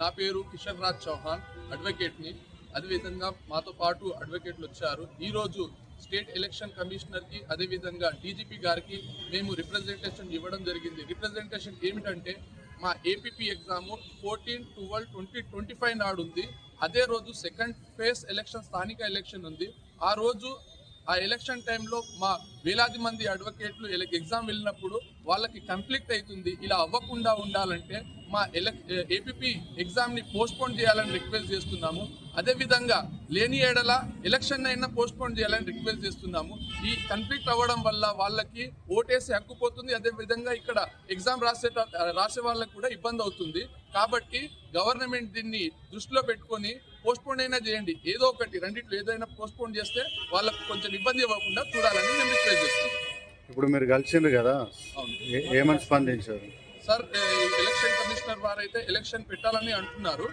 నా పేరు కిషన్ రాజ్ చౌహాన్ అడ్వకేట్ని అదేవిధంగా మాతో పాటు అడ్వకేట్లు వచ్చారు. ఈరోజు స్టేట్ ఎలక్షన్ కమిషనర్కి అదేవిధంగా డీజీపీ గారికి మేము రిప్రజెంటేషన్ ఇవ్వడం జరిగింది. రిప్రజెంటేషన్ ఏమిటంటే మా APP exam fourteen twelve twenty twenty five నాడు ఉంది. అదే రోజు సెకండ్ ఫేజ్ ఎలక్షన్ స్థానిక ఎలక్షన్ ఉంది. ఆ రోజు ఆ ఎలక్షన్ టైంలో మా వేలాది మంది అడ్వకేట్లు ఎగ్జామ్ వెళ్ళినప్పుడు వాళ్ళకి కంప్లిక్ట్ అవుతుంది. ఇలా అవ్వకుండా ఉండాలంటే మా ఎలక్ ఏపీపీ ఎగ్జామ్ని పోస్ట్పోన్ చేయాలని రిక్వెస్ట్ చేస్తున్నాము. అదేవిధంగా లేని ఏడల ఎలక్షన్ అయినా పోస్ట్పోన్ చేయాలని రిక్వెస్ట్ చేస్తున్నాము. ఈ కన్ఫ్లిక్ట్ అవ్వడం వల్ల వాళ్ళకి ఓటేసి హక్కు పోతుంది. అదేవిధంగా ఇక్కడ ఎగ్జామ్ రాసే రాసే వాళ్ళకి కూడా ఇబ్బంది అవుతుంది. కాబట్టి గవర్నమెంట్ దీన్ని దృష్టిలో పెట్టుకొని పోస్ట్పోన్ అయినా చేయండి. ఏదో ఒకటి రెండిట్లో ఏదైనా పోస్ట్పోన్ చేస్తే వాళ్ళకు కొంచెం ఇబ్బంది ఇవ్వకుండా చూడాలని మేము రిక్వెస్ట్ చేస్తున్నాం ఇప్పుడు మీరు కలిసిండ్రు కదా? ఏమని స్పందించారు? సార్ ఎలక్షన్ కమిషనర్ వారైతే ఎలక్షన్ పెట్టాలని అంటున్నారు.